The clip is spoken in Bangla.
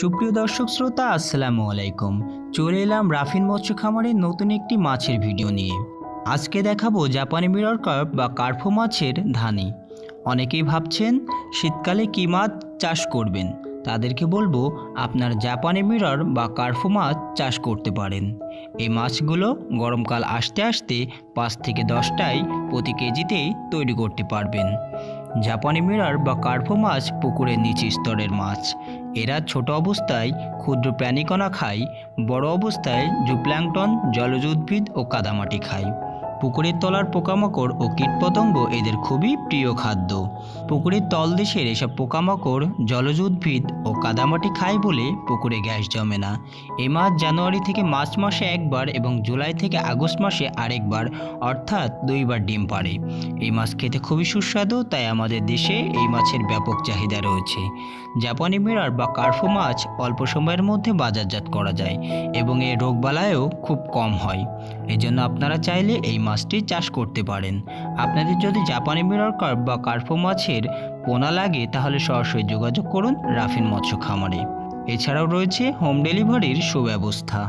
সুপ্রিয় দর্শক শ্রোতা, আসসালামু আলাইকুম। চলে এলাম রাফিন মৎস্য খামারের নতুন একটি মাছের ভিডিও নিয়ে। আজকে দেখাবো জাপানি মিরর কার্প বা কার্ফো মাছের ধানি। অনেকেই ভাবছেন, শীতকালে কী মাছ চাষ করবেন? তাদেরকে বলব, আপনার জাপানি মিরর বা কার্ফো মাছ চাষ করতে পারেন। এই মাছগুলো গরমকাল আসতে আসতে পাঁচ থেকে দশটাই প্রতি কেজিতেই তৈরি করতে পারবেন। জাপানি মিরর বা কার্ফো মাছ পুকুরের নিচু স্তরের মাছ। এরা ছোট অবস্থায় ক্ষুদ্র প্রাণীকণা খায় বড় অবস্থায় জুপ্ল্যাংটন জলজ উদ্ভিদ ও কাদামাটি খায়। পুকুরের তলার পোকামাকড় ও কীটপতঙ্গ এদের খুবই প্রিয় খাদ্য। পুকুরের তলদেশের এসব পোকামাকড় জলজ উদ্ভিদ ও কাদামাটি খায় বলে পুকুরে গ্যাস জমে না। এ মাছ জানুয়ারি থেকে মার্চ মাসে একবার এবং জুলাই থেকে আগস্ট মাসে আরেকবার, অর্থাৎ দুইবার ডিম পাড়ে। এই মাছ খেতে খুবই সুস্বাদু, তাই আমাদের দেশে এই মাছের ব্যাপক চাহিদা রয়েছে। জাপানি মিরার বা কার্ফো মাছ অল্প সময়ের মধ্যে বাজারজাত করা যায় এবং এর রোগবালাইও খুব কম হয়। এজন্য আপনারা চাইলে এই মাছটি চাষ করতে পারেন। আপনাদের যদি জাপানি মিরর কার্প বা কার্ফো মাছের পোনা লাগে, তাহলে সরাসরি যোগাযোগ করুন রাফিন মৎস্য খামারে। এছাড়াও রয়েছে হোম ডেলিভারির সুব্যবস্থা।